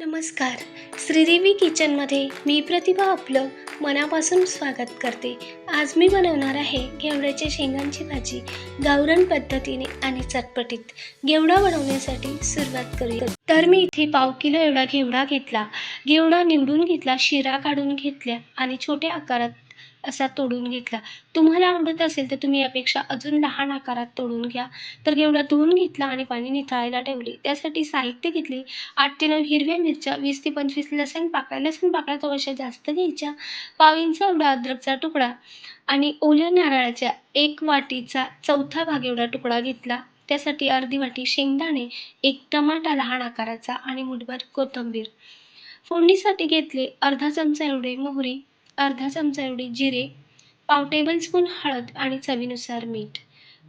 नमस्कार. श्रीदेवी किचनमध्ये मी प्रतिभा आपलं मनापासून स्वागत करते. आज मी बनवणार आहे घेवड्याच्या शेंगांची भाजी. गावरण पद्धतीने आणि चटपटीत. घेवडा बनवण्यासाठी सुरुवात करूया. तर मी इथे पाव किलो एवढा घेवडा घेतला. घेवडा निवडून घेतला शिरा काढून घेतल्या आणि छोट्या आकारात असा तोडून घेतला. तुम्हाला आवडत असेल तर तुम्ही यापेक्षा अजून लहान आकारात तोडून घ्या. तर घेवडा धुवून घेतला आणि पाणी निथळायला ठेवले. त्यासाठी साहित्य घेतले. आठ ते नऊ हिरव्या मिरच्या वीस ते पंचवीस लसण पाकळ्या. लसण पाकळ्या थोड्याशा जास्त घ्यायच्या. पाव इंच एवढा अद्रकचा तुकडा आणि ओल्या नारळाच्या एक वाटीचा चौथा भाग एवढा तुकडा घेतला. त्यासाठी अर्धी वाटी शेंगदाणे एक टमाटा लहान आकाराचा आणि मुठभर कोथिंबीर. फोडणीसाठी घेतले अर्धा चमचा एवढे मोहरी अर्धा चमचा एवढे जिरे पाव टेबल स्पून हळद आणि चवीनुसार मीठ.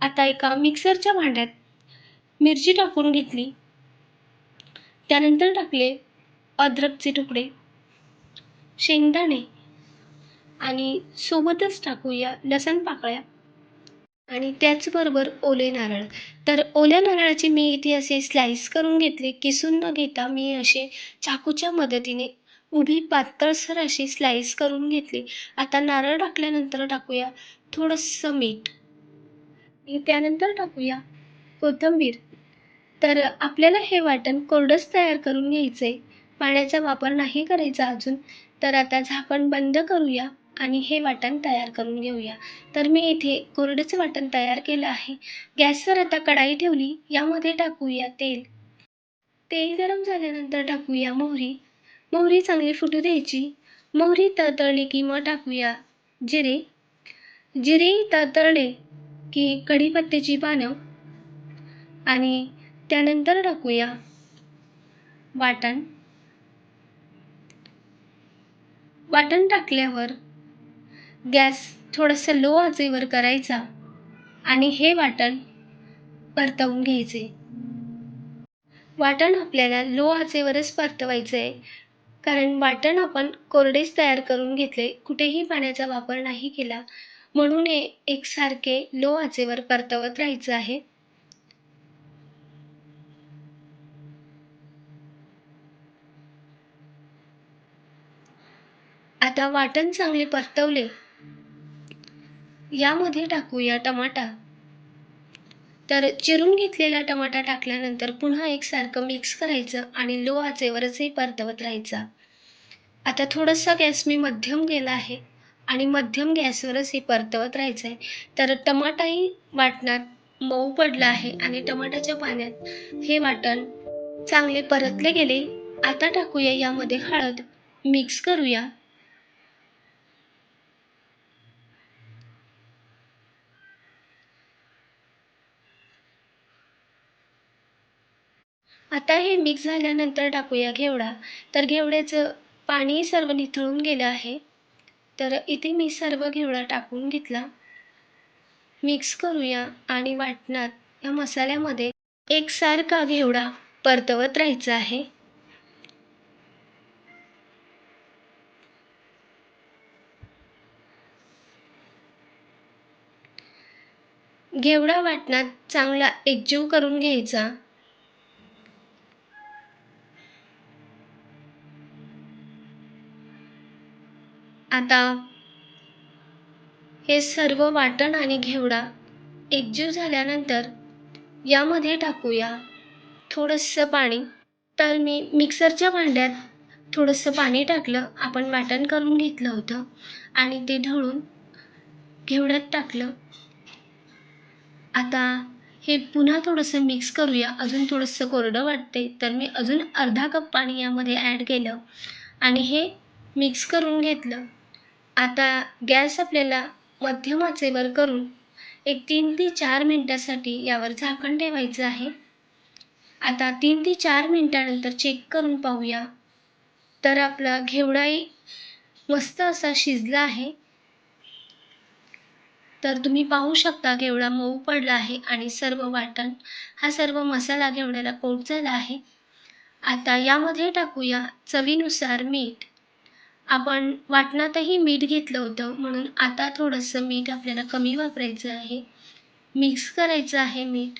आता एका मिक्सरच्या भांड्यात मिरची टाकून घेतली. त्यानंतर टाकले अद्रकचे तुकडे शेंगदाणे आणि सोबतच टाकूया लसण पाकळ्या. आणि त्याचबरोबर ओले नारळ. तर ओल्या नारळाचे मी इथे असे स्लाईस करून घेतले. किसून न घेता मी असे चाकूच्या मदतीने उभी पातळसर अशी स्लाईस करून घेतली. आता नारळ टाकल्यानंतर टाकूया थोडंसं मीठ. आणि त्यानंतर टाकूया कोथिंबीर. तर आपल्याला हे वाटण कोरडंच तयार करून घ्यायचं आहे पाण्याचा वापर नाही करायचा अजून. तर आता झाकण बंद करूया आणि हे वाटण तयार करून घेऊया. तर मी इथे कोरडेचं वाटण तयार केलं आहे. गॅसवर आता कढाई ठेवली. यामध्ये टाकूया तेल. तेल गरम झाल्यानंतर टाकूया मोहरी. मोहरी चांगली फुटू द्यायची. मोहरी तळतळली की मग टाकूया. जिरे. जिरे तळतळले की कढीपत्त्याची पानं आणि त्यानंतर टाकूया. वाटण. वाटण टाकल्यावर गॅस थोडंसं लो आचेवर करायचा आणि हे वाटण परतवून घ्यायचे. वाटण आपल्याला लो आचेवरच परतवायचं आहे कारण वाटण आपण कोरडेच तयार करून घेतले कुठेही पाण्याचा वापर नाही केला म्हणून हे एकसारखे लो आचेवर परतवत राहायचं आहे. आता वाटण चांगले परतवले. यामध्ये टाकूया टमाटा. तर चिरून घेतलेला टमाटा टाकल्यानंतर पुन्हा एकसारखं मिक्स करायचं आणि लो आचेवरच हे परतवत राहायचा. आता थोडासा गॅस मी मध्यम केला आहे आणि मध्यम गॅसवरच हे परतवत राहायचं आहे तर टमाटाही वाटणात मऊ पडला आहे आणि टमाटाच्या पाण्यात हे वाटण चांगले परतले गेले. आता टाकूया यामध्ये हळद. मिक्स करूया. आता हे मिक्स झाल्यानंतर टाकूया घेवडा. तर घेवड्याचं पाणी सर्व निथळून गेलं आहे. तर इथे मी सर्व घेवडा टाकून घेतला. मिक्स करूया आणि वाटणात या मसाल्यामध्ये एकसारखा घेवडा परतवत राहायचा आहे. घेवडा वाटणात चांगला एकजीव करून घ्यायचा. आता हे सर्व वाटण आणि घेवडा एकजीव झाल्यानंतर यामध्ये टाकूया. थोडंसं पाणी. तर मी मिक्सरच्या भांड्यात थोडंसं पाणी टाकलं. आपण वाटण करून घेतलं होतं. आणि ते ढवळून घेवड्यात टाकलं. आता हे पुन्हा थोडंसं मिक्स करूया. अजून थोडंसं कोरडं वाटते तर मी अजून अर्धा कप पाणी यामध्ये ॲड केलं. आणि हे मिक्स करून घेतलं. आता गॅस आपल्याला मध्यम आचेवर करून एक तीन ते चार मिनटासाठी यावर झाकण ठेवायचं आहे. आता तीन ते चार मिनटानंतर चेक करून पाहूया. तर आपला घेवडाही मस्त असा शिजला आहे. तर तुम्ही पाहू शकता घेवडा मऊ पडला आहे आणि सर्व वाटण हा सर्व मसाला घेवड्याला कोट झाला आहे. आता यामध्ये टाकूया चवीनुसार मीठ. आपण वाटणातही मीठ घेतलं होतं म्हणून आता थोडंसं मीठ आपल्याला कमी वापरायचं आहे. मिक्स करायचं आहे मीठ.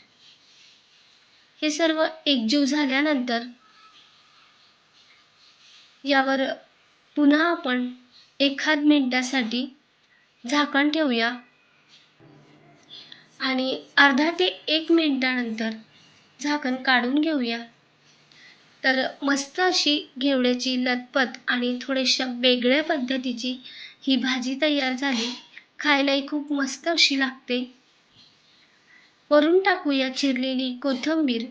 हे सर्व एकजीव झाल्यानंतर यावर पुन्हा आपण एखाद मिनटासाठी झाकण ठेवूया. आणि अर्धा ते एक मिनटानंतर झाकण काढून घेऊया. तर मस्त अशी घेवड्याची लतपत आणि थोड्याशा वेगळ्या पद्धतीची ही भाजी तयार झाली. खायलाही खूप मस्त अशी लागते. वरून टाकूया चिरलेली कोथिंबीर.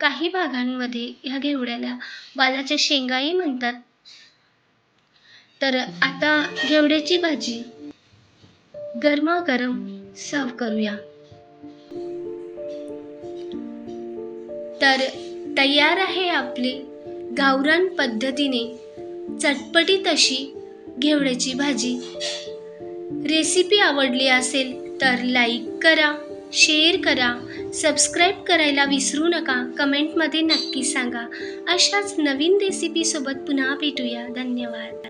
काही भागांमध्ये ह्या घेवड्याला वालाच्या शेंगाही म्हणतात. तर आता घेवड्याची भाजी गरमागरम सर्व करूया. तर तयार आहे आपली गावरान पद्धतीने चटपटीत अशी घेवड्याची भाजी. रेसिपी आवडली असेल तर लाईक करा शेअर करा सबस्क्राईब करायला विसरू नका. कमेंटमध्ये नक्की सांगा. अशाच नवीन रेसिपीसोबत पुन्हा भेटूया. धन्यवाद.